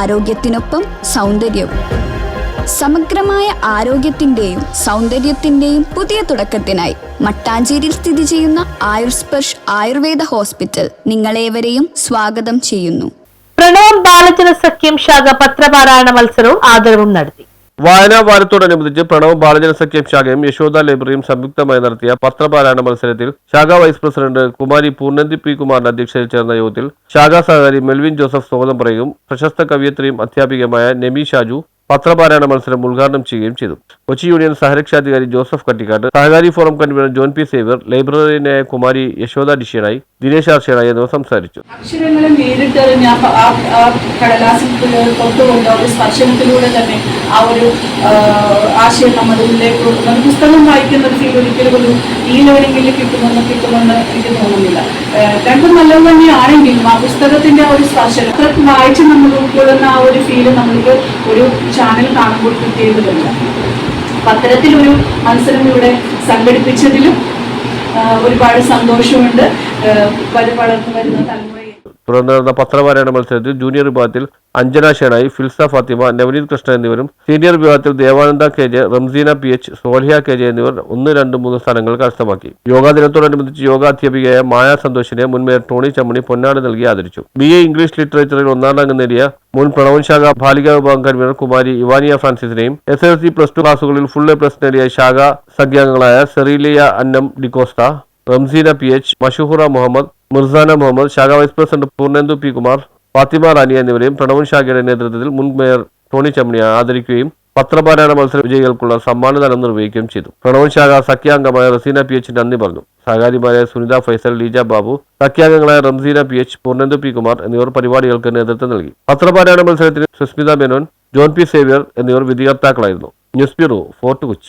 ആരോഗ്യത്തിനൊപ്പം സൗന്ദര്യവും. സമഗ്രമായ ആരോഗ്യത്തിന്റെയും സൗന്ദര്യത്തിന്റെയും പുതിയ തുടക്കത്തിനായി മട്ടാഞ്ചേരിയിൽ സ്ഥിതി ചെയ്യുന്ന ആയുർസ്പർശ് ആയുർവേദ ഹോസ്പിറ്റൽ നിങ്ങളേവരെയും സ്വാഗതം ചെയ്യുന്നു. പ്രണവം ബാലജന സഖ്യം ശാഖ പത്രപാരായണ മത്സരവും ആദരവും നടത്തി. വായനാ വാരത്തോടനുബന്ധിച്ച് പ്രണവ് ബാലജന സഖ്യം ശാഖയും യശോദ ലൈബ്രറിയും സംയുക്തമായി നടത്തിയ പത്രപാരായണ മത്സരത്തിൽ ശാഖ vice president Kumari Poornanthi P കുമാറിന്റെ അധ്യക്ഷതയിൽ ചേർന്ന യോഗത്തിൽ ശാഖാ സഹകാരി മെൽവിൻ ജോസഫ് സ്വാഗതം പ്രശസ്ത കവിയത്രിയും അധ്യാപികയുമായ നെമി ഷാജു പത്രപാരായണ മത്സരം ഉദ്ഘാടനം ചെയ്യുകയും ചെയ്തു. കൊച്ചി യൂണിയൻ സഹരക്ഷാധികാരി Joseph Kattikkatt സഹകാരി forum convener John P Xavier ലൈബ്രറിയനായ Kumari Yashoda ഡിഷ്യനായി ദിനേശ് ആർഷ്യനായി എന്നിവർ സംസാരിച്ചു. അക്ഷരങ്ങളെ നേരിട്ടെറിഞ്ഞ ആ കടലാസിൽ ഒരു തന്നെ ആ ഒരു ആശയം നമ്മുടെ ഉള്ളിലേക്ക് പുസ്തകം വായിക്കുന്ന ഒരു ഫീൽ ഒരിക്കലും ഒരു ഈ ലേണിംഗിൽ കിട്ടുമെന്ന് കിട്ടുമെന്ന് എനിക്ക് തോന്നുന്നില്ല. രണ്ടും നല്ലത് തന്നെയാണെങ്കിലും ആ പുസ്തകത്തിന്റെ ആ ഒരു സ്പർശം അത്ര വായിച്ച് നമ്മൾ ഉൾക്കൊള്ളുന്ന ആ ഒരു ഫീൽ നമ്മൾക്ക് ഒരു ചാനൽ കാണുമ്പോൾ കിട്ടിയതുമില്ല. അപ്പൊ മത്സരം ഇവിടെ സംഘടിപ്പിച്ചതിലും ഒരുപാട് സന്തോഷമുണ്ട്. വരും വളർന്നു വരുന്ന തലമുറയെ തുടർന്ന് നടന്ന പത്രപാരായണ മത്സരത്തിൽ ജൂനിയർ വിഭാഗത്തിൽ അഞ്ജന ഷേണായി ഫിൽസ ഫാത്തിമ നവനീത് കൃഷ്ണ എന്നിവരും സീനിയർ വിഭാഗത്തിൽ Devananda K J Ramseena P H Soliya K J എന്നിവർ ഒന്ന് രണ്ട് മൂന്ന് സ്ഥാനങ്ങൾ കരസ്ഥമാക്കി. യോഗാ ദിനത്തോടനുബന്ധിച്ച് യോഗ അധ്യാപികയായ മായ സന്തോഷിനെ മുൻമേയർ ടോണി ചമ്മണി പൊന്നാട് നൽകി ആദരിച്ചു. ബി എ ഇംഗ്ലീഷ് ലിറ്ററേച്ചറിൽ ഒന്നാം റാങ്ക് നേടിയ മുൻ പ്രണവൻശാഖ ബാലിക വിഭാഗം convener Kumari Evaniya ഫ്രാൻസിസിനെയും S L C plus two ക്ലാസുകളിൽ ഫുൾ എ പ്ലസ് നേടിയ ശാഖ സംഖ്യാംഗങ്ങളായ സെറീലിയ അന്നം ഡിക്കോസ്ത റംസീന പി എച്ച് മഷുഹുറ മുഹമ്മദ് മിർസാന മുഹമ്മദ് ശാഖ vice president Poornendu P. Kumar Fathima Rani എന്നിവരെയും പ്രണവൻ ശാഖയുടെ നേതൃത്വത്തിൽ മുൻ മേയർ ടോണി ചമ്മണിയെ ആദരിക്കുകയും പത്രപാരായണ മത്സര വിജയികൾക്കുള്ള സമ്മാനദാനം നിർവഹിക്കുകയും ചെയ്തു. പ്രണവൻ ശാഖ സഖ്യാംഗമായ റസീന പി. എച്ച്. നന്ദി പറഞ്ഞു. സഹകാരിമാരായ Sunitha Faisal Leeja Babu സഖ്യാംഗങ്ങളായ Ramseena P. H. Poornendu P. Kumar എന്നിവർ പരിപാടികൾക്ക് നേതൃത്വം നൽകി. പത്രപാരായണ മത്സരത്തിന് Susmitha Menon John P. Xavier എന്നിവർ വിധികർത്താക്കളായിരുന്നു. News bureau Fort Kochi.